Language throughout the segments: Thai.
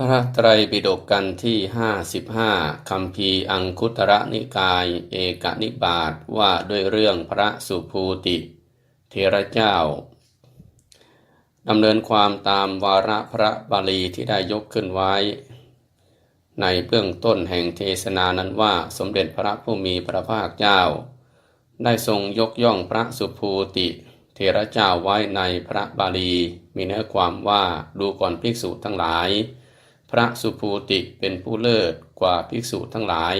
พระไตรปิฎกกันที่ห้าสิบห้าคำพีอังคุตระนิกาย เอกนิบาตว่าด้วยเรื่องพระสุภูติ เทระเจ้าดำเนินความตามวาระพระบาลีที่ได้ยกขึ้นไว้ ในเบื้องต้นแห่งเทศนานั้นว่าสมเด็จพระผู้มีพระภาคเจ้า ได้ทรงยกย่องพระสุภูติ เทระเจ้าไว้ในพระบาลี มีเนื้อความว่าดูก่อนภิกษุทั้งหลาย พระสุภูติเป็นผู้เลิศกว่าภิกษุทั้งหลาย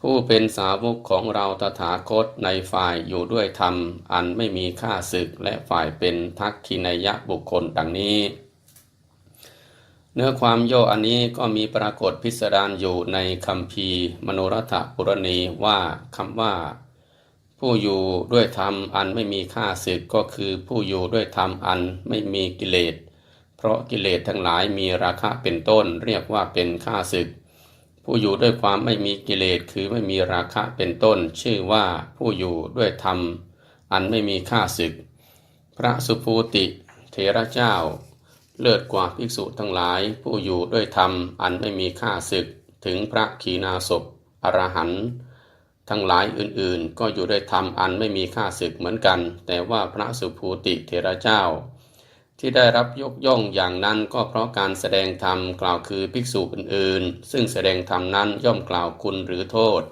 ผู้เป็นสาวกของเราตถาคตในฝ่ายอยู่ด้วยธรรม อันไม่มีค่าศึกและฝ่ายเป็นทักขินยะบุคคลดังนี้ เนื้อความโยอันนี้ก็มีปรากฏพิสดารอยู่ในคำพีมโนรัฐปุรณีว่าคำว่า ผู้อยู่ด้วยธรรมอันไม่มีค่าศึกก็คือผู้อยู่ด้วยธรรมอันไม่มีกิเลส เพราะกิเลสทั้งหลายมีราคะเป็นต้น เรียกว่าเป็นค่าศึก ผู้อยู่ด้วยความไม่มีกิเลสคือไม่มีราคะเป็นต้น ชื่อว่าผู้อยู่ด้วยธรรม อันไม่มีค่าศึก พระสุภูติเทระเจ้า เลิศกว่าภิกษุทั้งหลาย ผู้อยู่ด้วยธรรมอันไม่มีค่าศึก ถึงพระขีณาสพอรหันต์ทั้งหลายอื่นๆ ก็อยู่ด้วยธรรมอันไม่มีค่าศึกเหมือนกัน แต่ว่าพระสุภูติเทระเจ้า ที่ได้รับยกย่องอย่างนั้นก็เพราะการแสดงธรรมกล่าวคือภิกษุอื่นๆ ซึ่งแสดงธรรมนั้นย่อมกล่าวคุณหรือโทษ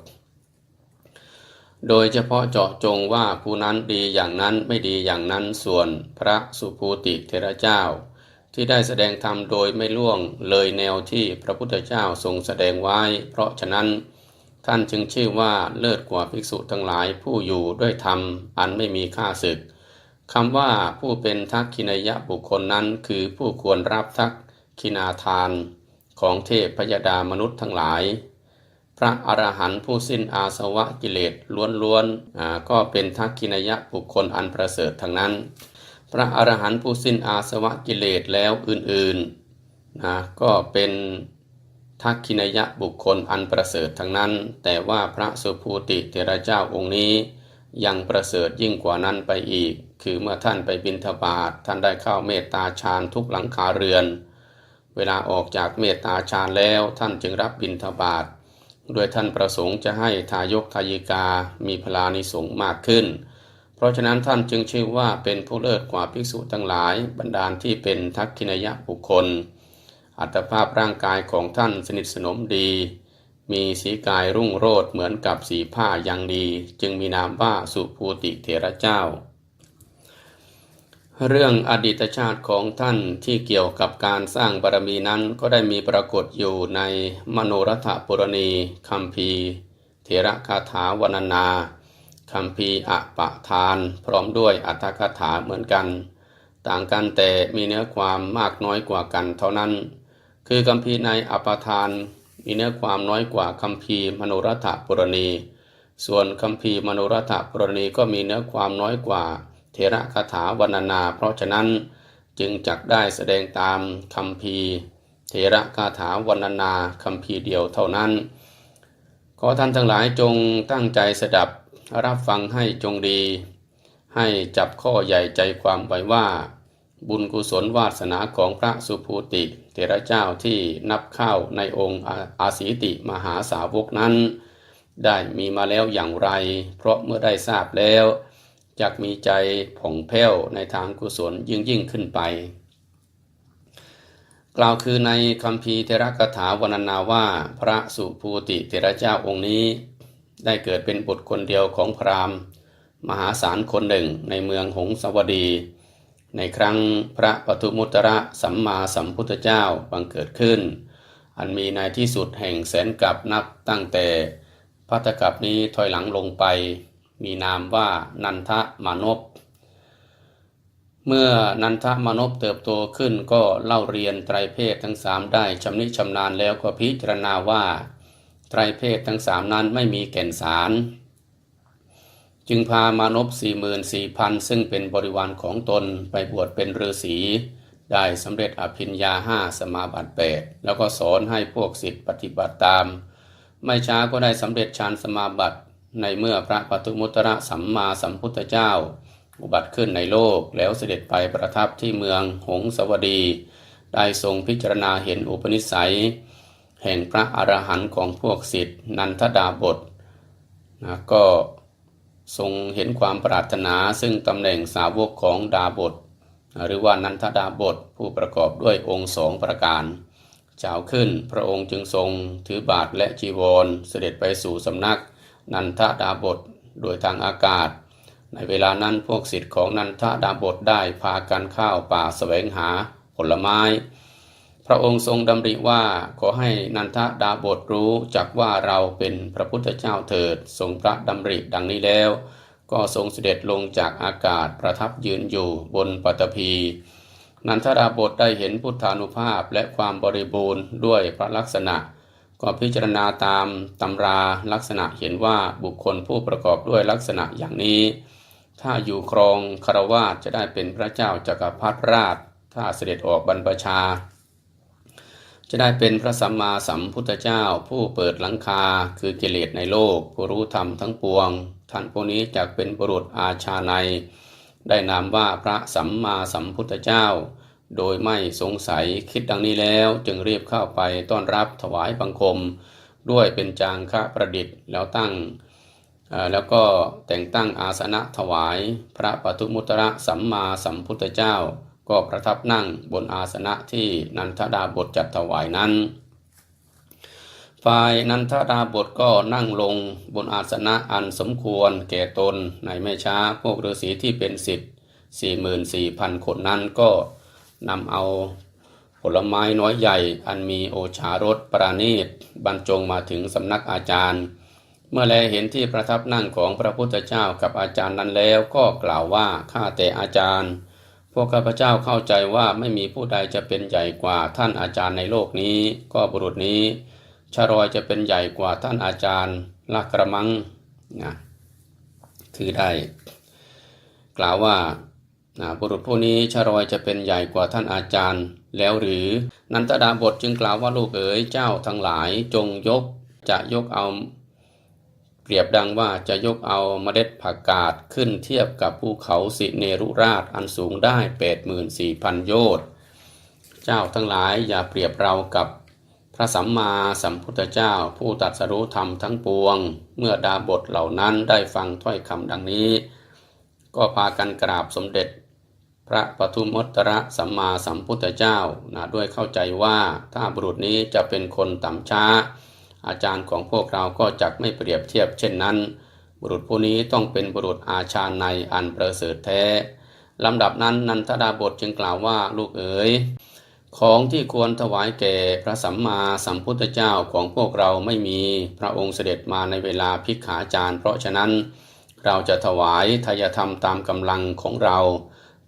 โดยเฉพาะเจาะจงว่าผู้นั้นดีอย่างนั้นไม่ดีอย่างนั้นส่วนพระสุภูติเทระเจ้า ที่ได้แสดงธรรมโดยไม่ล่วงเลยแนวที่พระพุทธเจ้าทรงแสดงไว้ เพราะฉะนั้นท่านจึงชื่อว่าเลิศกว่าภิกษุทั้งหลายผู้อยู่ด้วยธรรมอันไม่มีค่าศึก คำว่าผู้เป็นทักขินยะบุคคลนั้น คือผู้ควรรับทักขินาทานของเทพพยดามนุษย์ทั้งหลาย พระอรหันต์ผู้สิ้นอาสวะกิเลสล้วนๆก็เป็นทักขินยะบุคคลอันประเสริฐทั้งนั้น พระอรหันต์ผู้สิ้นอาสวะกิเลสแล้วอื่นๆนะก็เป็นทักขินยะบุคคลอันประเสริฐทั้งนั้น แต่ว่าพระสุภูติเทระเจ้าองค์นี้ยังประเสริฐยิ่งกว่านั้นไปอีก คือเมื่อท่านไปบิณฑบาตท่านได้เข้าเมตตาฌานทุกหลังคาเรือน เวลาออกจากเมตตาฌานแล้วท่านจึงรับบิณฑบาตโดยท่านประสงค์จะให้ทายกทายิกามีพลานิสงมากขึ้น เพราะฉะนั้นท่านจึงชื่อว่าเป็นผู้เลิศกว่าภิกษุทั้งหลายบรรดาที่เป็นทักขินยะบุคคล อัตภาพร่างกายของท่านสนิทสนมดี มีสีกายรุ่งโรจน์เหมือนกับสีผ้าย่างดี จึงมีนามว่าสุภูติเถระเจ้า เรื่องอดีตชาติของท่านที่เกี่ยวกับการสร้างบารมีนั้นก็ได้มีปรากฏอยู่ในมโนรัฐปุรณีคำพีเถระคาถาวรรณนาคำพีอปะทาน พร้อมด้วยอัตถคาถาเหมือนกัน ต่างกันแต่มีเนื้อความมากน้อยกว่ากันเท่านั้น คือคำพีในอปทาน มีเนื้อความน้อยกว่าคำพีมโนรัฐปุรณี ส่วนคำพีมโนรัฐปุรณีก็มีเนื้อความน้อยกว่า เทระคาถาวรรณนา เพราะฉะนั้นจึงจักได้แสดงตามคำพีเทระคาถาวรรณนาคำพีเดียวเท่านั้น ขอท่านทั้งหลายจงตั้งใจสดับรับฟังให้จงดี ให้จับข้อใหญ่ใจความไว้ว่า บุญกุศลวาสนาของพระสุภูติเถระเจ้าที่นับเข้าในองค์อาศีติมหาสาวกนั้น ได้มีมาแล้วอย่างไร เพราะเมื่อได้ทราบแล้ว จักมีใจผ่องแผ้วในทางกุศลยิ่งยิ่งขึ้นไป กล่าวคือในคำพีเทระกถาวรรณนาว่าพระสุภูติเถระเจ้าองค์นี้ ได้เกิดเป็นบุตรคนเดียวของพราหมณ์ มหาศาลคนหนึ่งในเมืองหงสวดี ในครั้งพระปทุมุตระสัมมาสัมพุทธเจ้าบังเกิดขึ้น อันมีในที่สุดแห่งแสนกับนับตั้งแต่พัตกับนี้ถอยหลังลงไป มีนามว่านันทมานพเมื่อนันทมานพเติบโตขึ้นก็เล่าเรียนไตรเพศทั้งสามได้ชำนิชำนาญแล้วก็พิจารณาว่า ไตรเพศทั้งสามนั้นไม่มีแก่นสาร จึงพามานพสี่หมื่นสี่พันซึ่งเป็นบริวารของตนไปบวชเป็นฤาษีได้สำเร็จอภิญญาห้าสมาบัติแปดแล้วก็สอนให้พวกศิษย์ปฏิบัติตาม ไม่ช้าก็ได้สำเร็จฌานสมาบัติ ในเมื่อพระปทุมุตระสัมมาสัมพุทธเจ้า อุบัติขึ้นในโลกแล้วเสด็จไปประทับที่เมืองหงสวดี ได้ทรงพิจารณาเห็นอุปนิสัย แห่งพระอรหันต์ของพวกสิทธินันทดาบทนะก็ทรงเห็นความปรารถนาซึ่งตำแหน่งสาวกของดาบท หรือว่านันทดาบทผู้ประกอบด้วยองค์สองประการเจ้าขึ้นพระองค์จึงทรงถือบาทและจีวรเสด็จไปสู่สำนัก นันทดาบทโดยทางอากาศ ในเวลานั้นพวกศิษย์ของนันทดาบทได้พากันข้าป่าแสวงหาผลไม้ พระองค์ทรงดำริว่าขอให้นันทดาบทรู้จักว่าเราเป็นพระพุทธเจ้าเถิด ทรงพระดำริดังนี้แล้ว ก็ทรงเสด็จลงจากอากาศประทับยืนอยู่บนปฐพีนันทดาบทได้เห็นพุทธานุภาพและความบริบูรณ์ด้วยพระลักษณะ ก็พิจารณาตามตำราลักษณะเห็นว่าบุคคลผู้ประกอบด้วยลักษณะอย่างนี้ ถ้าอยู่ครองคารวาสจะได้เป็นพระเจ้าจากักรพรรดิราช ถ้าเสด็จออกบรรพชา จะได้เป็นพระสัมมาสัมพุทธเจ้า ผู้เปิดหลังคาคือกิเลสในโลก ผู้รู้ธรรมทั้งปวง ท่านผู้นี้จะเป็นบุรุษอาชาในได้นามว่าพระสัมมาสัมพุทธเจ้า โดยไม่สงสัยคิดดังนี้แล้วจึงรีบเข้าไปต้อนรับถวายบังคม ด้วยเป็นจางคะประดิษฐ์แล้วตั้งแล้วก็แต่งตั้งอาสนะถวาย พระปทุมุตระสัมมาสัมพุทธเจ้า ก็ประทับนั่งบนอาสนะที่นันทดาบทจัดถวายนั้น ฝ่ายนันทดาบทก็นั่งลงบนอาสนะอันสมควรแก่ตนในไม่ช้าพวกฤาษีที่เป็นสิทธิ์สี่หมื่นสี่พันคนนั้นก็ นำเอาผลไม้น้อยใหญ่อันมีโอชารสปราณีตบรรจงมาถึงสำนักอาจารย์ เมื่อแลเห็นที่ประทับนั่งของพระพุทธเจ้ากับอาจารย์นั้นแล้วก็กล่าวว่าข้าแต่อาจารย์ พวกข้าพเจ้าเข้าใจว่าไม่มีผู้ใดจะเป็นใหญ่กว่าท่านอาจารย์ในโลกนี้ ก็บุรุษนี้ชรอยจะเป็นใหญ่กว่าท่านอาจารย์ลักระมังนะคือได้ กล่าวว่า บุรุษผู้นี้ชรอยจะเป็นใหญ่กว่าท่านอาจารย์ แล้วหรือนันตดาบทจึงกล่าวว่าลูกเอ๋ยเจ้าทั้งหลายจงยกจะยกเอา เปรียบดังว่าจะยกเอาเมล็ดผักกาดขึ้นเทียบกับภูเขาสิเนรุราชอันสูงได้แปดหมื่นสี่พันโยชน์เจ้าทั้งหลายอย่าเปรียบเรากับพระสัมมาสัมพุทธเจ้า ผู้ตัดสรู้ธรรมทั้งปวง เมื่อดาบทเหล่านั้นได้ฟังถ้อยคำดังนี้ ก็พากันกราบสมเด็จ พระปทุมมตระสัมมาสัมพุทธเจ้านะด้วยเข้าใจว่าถ้าบุรุษนี้จะเป็นคนต่ำช้า อาจารย์ของพวกเราก็จักไม่เปรียบเทียบเช่นนั้น บุรุษผู้นี้ต้องเป็นบุรุษอาชาในอันประเสริฐแท้ลำดับนั้นนันทดาบทจึงกล่าวว่าลูกเอ๋ยของที่ควรถวายแก่พระสัมมาสัมพุทธเจ้าของพวกเราไม่มีพระองค์เสด็จมาในเวลาพิกขาจารเพราะฉะนั้นเราจะถวายทายธรรมตามกำลังของเรา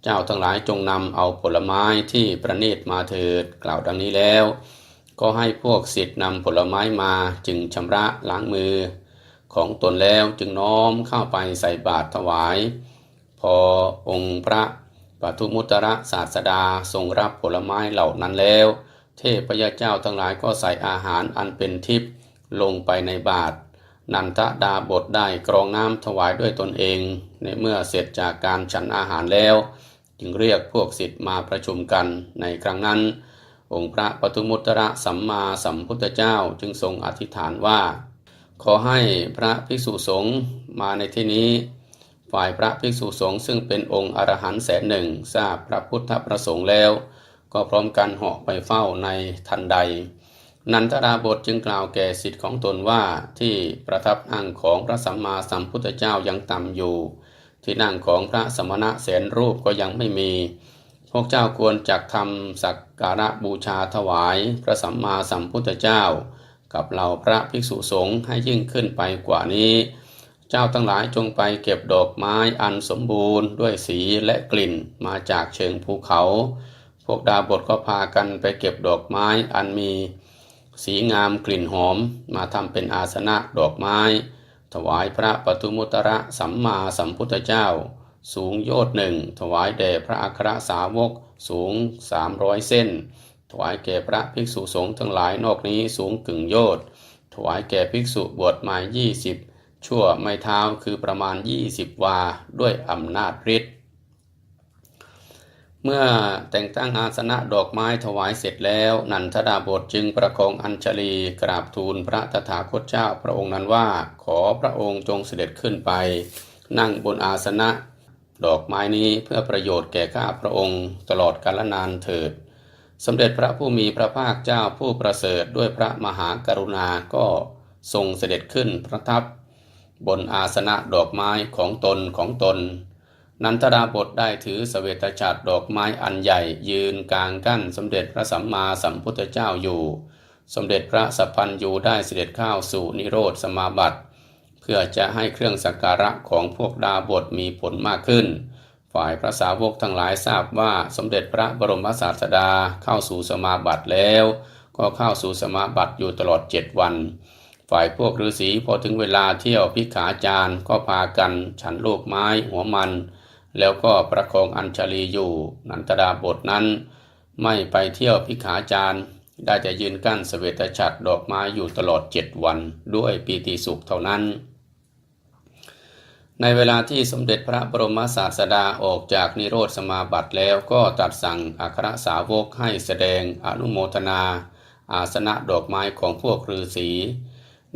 เจ้าทั้งหลายจงนำเอาผลไม้ที่ประณีตมาเถิดกล่าวดังนี้แล้ว ก็ให้พวกสิทธิ์นำผลไม้มาจึงชำระล้างมือ ของตนแล้วจึงน้อมเข้าไปใส่บาตรถวาย พอองค์พระปทุมุตระศาสดาทรงรับผลไม้เหล่านั้นแล้ว เทพยเจ้าทั้งหลายก็ใส่อาหารอันเป็นทิพย์ลงไปในบาตรนันทดาบทได้กรองน้ำถวายด้วยตนเอง ในเมื่อเสร็จจากการฉันอาหารแล้ว จึงเรียกพวกศิษย์มาประชุมกันในครั้งนั้น องค์พระปทุมุตระสัมมาสัมพุทธเจ้าจึงทรงอธิษฐานว่า ขอให้พระภิกษุสงฆ์มาในที่นี้ ฝ่ายพระภิกษุสงฆ์ซึ่งเป็นองค์อรหันต์แสนหนึ่งทราบพระพุทธประสงค์แล้ว ก็พร้อมกันเหาะไปเฝ้าในทันใด นันทราบทจึงกล่าวแก่สิทธิ์ของตนว่าที่ประทับนั่งของพระสัมมาสัมพุทธเจ้ายังต่ำอยู่ ที่นั่งของพระสมณะแสนรูปก็ยังไม่มี พวกเจ้าควรจักทำสักการะบูชาถวาย พระสัมมาสัมพุทธเจ้า กับเหล่าพระภิกษุสงฆ์ให้ยิ่งขึ้นไปกว่านี้ เจ้าทั้งหลายจงไปเก็บดอกไม้อันสมบูรณ์ด้วยสีและกลิ่นมาจากเชิงภูเขา พวกดาบทก็พากันไปเก็บดอกไม้อันมี สีงามกลิ่นหอมมาทำเป็นอาสนะดอกไม้ ถวายพระปทุมุตระสัมมาสัมพุทธเจ้า สูงโยชน์หนึ่งถวายแด่พระอัครสาวกสูงสามร้อยเส้น ถวายแก่พระภิกษุสงฆ์ทั้งหลายนอกนี้สูงกึ่งโยชน์ถวายแก่ภิกษุบวชมายี่สิบชั่วไม่เท้าคือประมาณ 20 วา ด้วยอำนาจฤทธิ์ เมื่อแต่งตั้งอาสนะดอกไม้ถวายเสร็จแล้ว นันทดาบทจึงประคองอัญชลีกราบทูลพระตถาคตเจ้าพระองค์นั้นว่า ขอพระองค์จงเสด็จขึ้นไป นั่งบนอาสนะ ดอกไม้นี้เพื่อประโยชน์แก่ข้าพระองค์ตลอดกาลนานเถิด สมเด็จพระผู้มีพระภาคเจ้าผู้ประเสริฐด้วยพระมหากรุณาก็ทรงเสด็จขึ้นประทับ บนอาสนะดอกไม้ของตนของตน นันทดาบทได้ถือสเวตฉัตรดอกไม้อันใหญ่ยืนกลางกั้นสมเด็จพระสัมมาสัมพุทธเจ้าอยู่ สมเด็จพระสัพพันยูได้เสด็จเข้าสู่นิโรธสมาบัติ เพื่อจะให้เครื่องสักการะของพวกดาบทมีผลมากขึ้น ฝ่ายพระสาวกทั้งหลายทราบว่าสมเด็จพระบรมศาสดาเข้าสู่สมาบัติแล้ว ก็เข้าสู่สมาบัติอยู่ตลอดเจ็ดวันฝ่ายพวกฤาษีพอถึงเวลาเที่ยวพิขาจารย์ก็พากันฉันโลกไม้หัวมัน แล้วก็ประคองอัญชลีอยู่นันตดาบทนั้น ไม่ไปเที่ยวพิขาจารย์ได้จะยืนกั้นสเวตฉัตรดอกไม้อยู่ตลอดเจ็ดวันด้วยปีติสุขเท่านั้น ในเวลาที่สมเด็จพระบรมศาสดาออกจากนิโรธสมาบัติแล้วก็ตรัสสั่งอัครสาวกให้แสดงอนุโมทนา อาสนะดอกไม้ของพวกฤาษี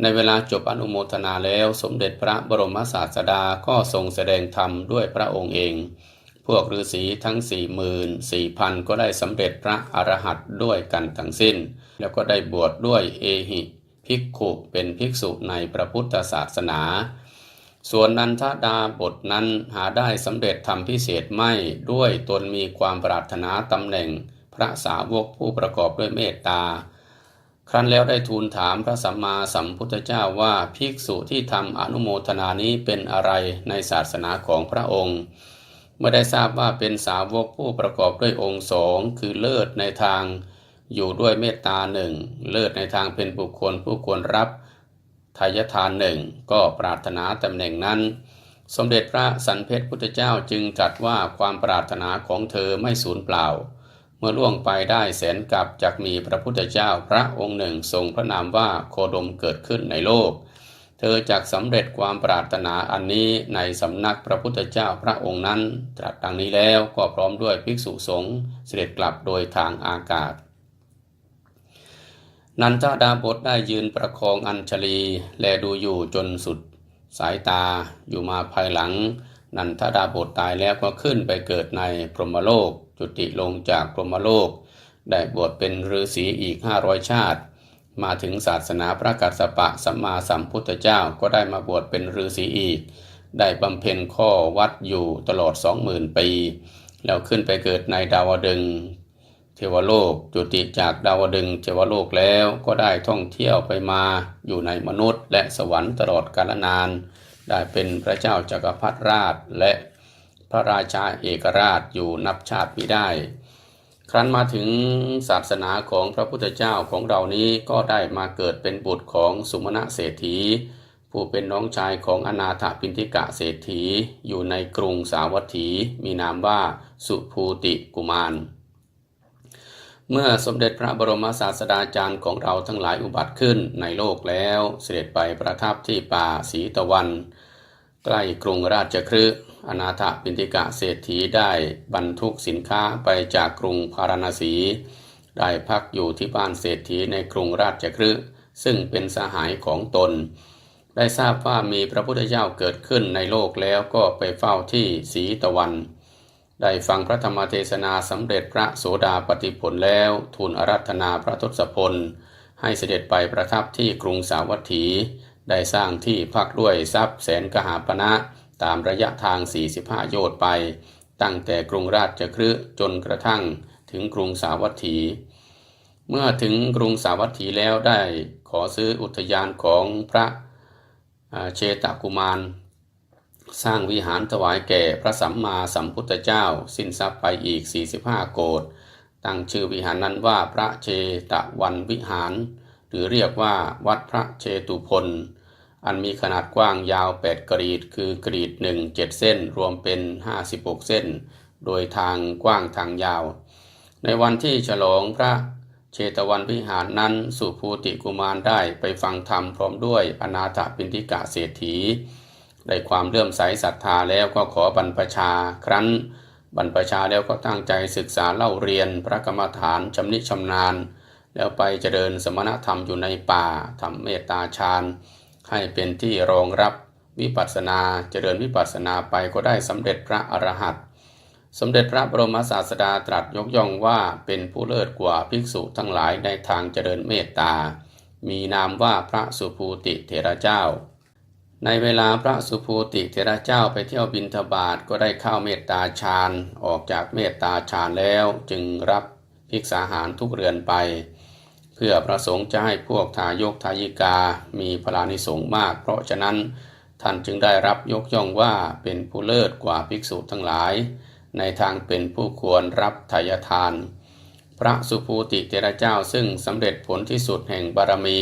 ในเวลาจบอนุโมทนาแล้วสมเด็จพระบรมศาสดาก็ทรงแสดงธรรมด้วยพระองค์เอง พวกฤาษีทั้งสี่หมื่นสี่พันก็ได้สำเร็จพระอรหันต์ด้วยกันทั้งสิ้น แล้วก็ได้บวชดด้วยเอหิภิกขุเป็นภิกษุในพระพุทธศาสนา ส่วนนันทดาบทนั้นหาได้สำเร็จทำพิเศษไม่ด้วยตนมีความปรารถนาตำแหน่ง พระสาวกผู้ประกอบด้วยเมตตา ครั้นแล้วได้ทูลถามพระสัมมาสัมพุทธเจ้าว่าภิกษุที่ทำอนุโมทนานี้เป็นอะไรในศาสนาของพระองค์เมื่อได้ทราบว่าเป็นสาวกผู้ประกอบด้วยองค์สองคือเลิศในทางอยู่ด้วยเมตตาหนึ่งเลิศในทางเป็นบุคคลผู้ควรรับทายทานหนึ่งก็ปรารถนาตำแหน่งนั้น สมเด็จพระสันเพชรพุทธเจ้าจึงตรัสว่าความปรารถนาของเธอไม่สูญเปล่า เมื่อล่วงไปได้แสนกับจากมีพระพุทธเจ้าพระองค์หนึ่งทรงพระนามว่าโคดมเกิดขึ้นในโลก เธอจักสำเร็จความปรารถนาอันนี้ในสำนักพระพุทธเจ้าพระองค์นั้น ตรัสดังนี้แล้วก็พร้อมด้วยภิกษุสงฆ์เสด็จกลับโดยทางอากาศนันทดาบทได้ยืนประคองอัญชลี แลดูอยู่จนสุด สายตาอยู่มาภายหลัง นันทดาบทตายแล้วก็ขึ้นไปเกิดในพรหมโลก จุติลงจากพรหมโลก ได้บวชเป็นฤาษีอีกห้าร้อยชาติ มาถึงศาสนาพระกัสสปะสัมมาสัมพุทธเจ้าก็ได้มาบวชเป็นฤาษีอีก ได้บำเพ็ญข้อวัดอยู่ตลอดสองหมื่นปี แล้วขึ้นไปเกิดในดาวดึงเทวโลก จุติจากดาวดึงเทวโลกแล้วก็ได้ท่องเที่ยวไปมาอยู่ในมนุษย์ และสวรรค์ตลอดกาลนาน ได้เป็นพระเจ้าจักรพรรดิราชและพระราชาเอกราชอยู่นับชาติไม่ได้ ครั้นมาถึงศาสนาของพระพุทธเจ้าของเรานี้ก็ได้มาเกิดเป็นบุตรของสุมาณะเศรษฐี ผู้เป็นน้องชายของอนาถปินทิกะเศรษฐีอยู่ในกรุงสาวัตถี มีนามว่าสุภูติกุมาร เมื่อสมเด็จพระบรมศาสดาจารย์ของเราทั้งหลายอุบัติขึ้นในโลกแล้วเสด็จไปประทับที่ป่าสีตะวัน ใกล้กรุงราชคฤห์อนาถปินทิกะเศรษฐีได้บรรทุกสินค้าไปจากกรุงพาราณสี ได้พักอยู่ที่บ้านเศรษฐีในกรุงราชคฤห์ซึ่งเป็นสหายของตน ได้ทราบว่ามีพระพุทธเจ้าเกิดขึ้นในโลกแล้วก็ไปเฝ้าที่สีตะวัน ได้ฟังพระธรรมเทศนาสำเร็จพระโสดาปฏิผลแล้วทูลอารัธนาพระทศพล ให้เสด็จไปประทับที่กรุงสาวัตถี ได้สร้างที่พักด้วยทรัพย์แสนกหาปณะตามระยะทาง 45 โยชน์ไป ตั้งแต่กรุงราชคฤห์จนกระทั่งถึงกรุงสาวัตถี เมื่อถึงกรุงสาวัตถีแล้วได้ขอซื้ออุทยานของพระเชตกุมาร สร้างวิหารถวายแก่พระสัมมาสัมพุทธเจ้า สิ้นทรัพย์ไปอีก 45 โกดตั้งชื่อวิหารนั้นว่าพระเชตวันวิหาร รือเรียกว่าวัดพระเชตุพนอันมีขนาดกว้างยาว 8 กรีด คือกรีดหนึ่งเจ็ดเส้น รวมเป็น 56 เส้น โดยทางกว้างทางยาว ในวันที่ฉลองพระเชตวันวิหารนั้น สุภูติกุมารได้ไปฟังธรรมพร้อมด้วยอนาถปินทิกะเศรษฐี ได้ความเลื่อมใสศรัทธาแล้วก็ขอบรรพชาครั้น บรรพชาแล้วก็ตั้งใจศึกษาเล่าเรียนพระกรรมฐานชำนิชำนาญ แล้วไปเจริญสมณธรรมอยู่ในป่าทำเมตตาฌานให้เป็นที่รองรับวิปัสสนาเจริญวิปัสสนาไปก็ได้สำเร็จพระอรหันต์สมเด็จพระบรมศาสดาตรัสยกย่องว่าเป็นผู้เลิศกว่าภิกษุทั้งหลายในทางเจริญเมตตา มีนามว่าพระสุภูติเถระเจ้า ในเวลาพระสุภูติเถระเจ้าไปเที่ยวบินทบาทก็ได้เข้าเมตตาฌานออกจากเมตตาฌานแล้วจึงรับภิกษาหารทุกเรือนไป เพื่อประสงค์จะให้พวกทายกทายิกามีพลานิสงฆ์มาก เพราะฉะนั้นท่านจึงได้รับยกย่องว่าเป็นผู้เลิศกว่าภิกษุทั้งหลาย ในทางเป็นผู้ควรรับทายทาน พระสุภูติเทระเจ้าซึ่งสำเร็จผลที่สุดแห่งบารมี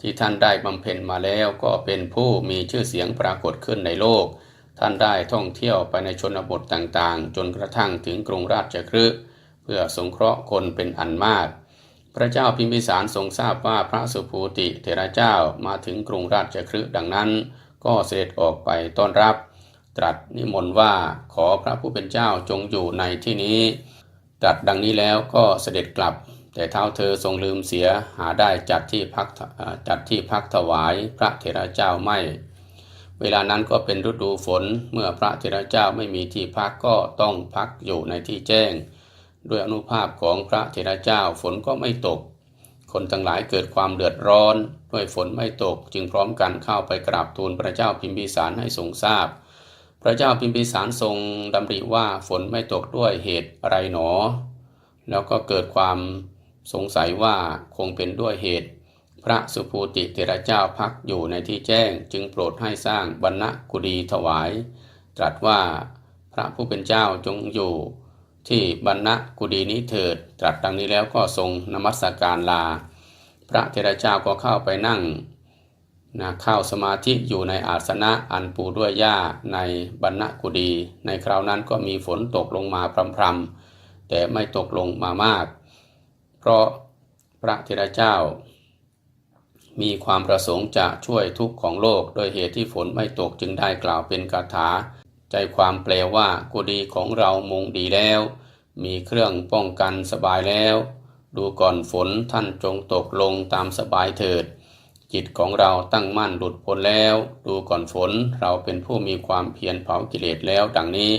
ที่ท่านได้บำเพ็ญมาแล้วก็เป็นผู้มีชื่อเสียงปรากฏขึ้นในโลก ท่านได้ท่องเที่ยวไปในชนบทต่างๆ จนกระทั่งถึงกรุงราชคฤห์เพื่อสงเคราะห์คนเป็นอันมาก พระเจ้าพิมพิสารทรงทราบว่าพระสุภูติเถระเจ้ามาถึงกรุงราชคฤห์ดังนั้น ก็เสด็จออกไปต้อนรับ ตรัสนิมนต์ว่าขอพระผู้เป็นเจ้าจงอยู่ในที่นี้ ตรัสดังนี้แล้วก็เสด็จกลับ แต่เท้าเธอทรงลืมเสียหาได้จัดที่พักจัดที่พักถวายพระเถระเจ้าไม่ เวลานั้นก็เป็นฤดูฝนเมื่อพระเถระเจ้าไม่มีที่พักก็ต้องพักอยู่ในที่แจ้ง ด้วยอนุภาพของพระเถระเจ้าฝนก็ไม่ตก คนทั้งหลายเกิดความเดือดร้อน ด้วยฝนไม่ตกจึงพร้อมกันเข้าไปกราบทูลพระเจ้าพิมพิสารให้ทรงทราบ พระเจ้าพิมพิสารทรงดำริว่าฝนไม่ตกด้วยเหตุอะไรหนอ แล้วก็เกิดความสงสัยว่าคงเป็นด้วยเหตุ พระสุภูติเถระเจ้าพักอยู่ในที่แจ้ง จึงโปรดให้สร้างบรรณกุฎีถวาย ตรัสว่าพระผู้เป็นเจ้าจงอยู่ ที่บรรณกุฎีนี้เถิด ตรัสดังนี้แล้วก็ทรงนมัสการลา พระเถระเจ้าก็เข้าไปนั่งนะเข้าสมาธิอยู่ในอาสนะอันปูด้วยหญ้าในบรรณกุฎีในคราวนั้นก็มีฝนตกลงมาพรำๆแต่ไม่ตกลงมามาก เพราะพระเถระเจ้า มีความประสงค์จะช่วยทุกข์ของโลก โดยเหตุที่ฝนไม่ตกจึงได้กล่าวเป็นคาถา ใจความแปลว่ากุฎีของเรามุงดีแล้ว มีเครื่องป้องกันสบายแล้ว ดูก่อนฝนท่านจงตกลงตามสบายเถิด จิตของเราตั้งมั่นหลุดพ้นแล้ว ดูก่อนฝนเราเป็นผู้มีความเพียรเผากิเลสแล้วดังนี้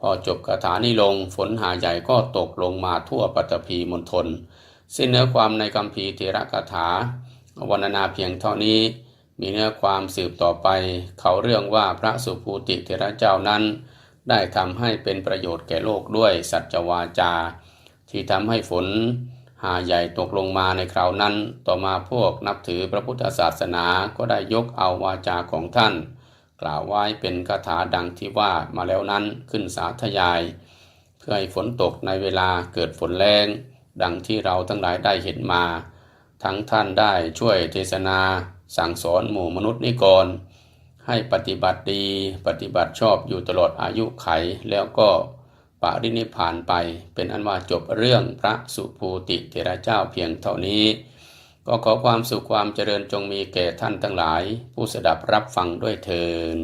พอจบคาถานี้ลงฝนหาใหญ่ก็ตกลงมาทั่วปัตตภีมณฑลสิ้นเนื้อความในคัมภีเทระคาถาวันนาเพียงเท่านี้ มีเนื้อความสืบต่อไป เขาเรื่องว่าพระสุภูติเถระเจ้านั้น ได้ทำให้เป็นประโยชน์แก่โลกด้วยสัจวาจา ที่ทำให้ฝนหาใหญ่ตกลงมาในคราวนั้น ต่อมาพวกนับถือพระพุทธศาสนาก็ได้ยกเอาวาจาของท่าน กล่าวไว้เป็นคาถาดังที่ว่ามาแล้วนั้นขึ้นสาธยาย เพื่อให้ฝนตกในเวลาเกิดฝนแรงดังที่เราทั้งหลายได้เห็นมา ทั้งท่านได้ช่วยเทศนา สั่งสอนหมู่มนุษย์นิกรให้ปฏิบัติดีปฏิบัติชอบอยู่ตลอดอายุไข แล้วก็ปรินิพพานไป เป็นอันว่าจบเรื่องพระสุภูติเถระเจ้าเพียงเท่านี้ ก็ขอความสุขความเจริญจงมีแก่ท่านทั้งหลาย ผู้สดับรับฟังด้วยเทิน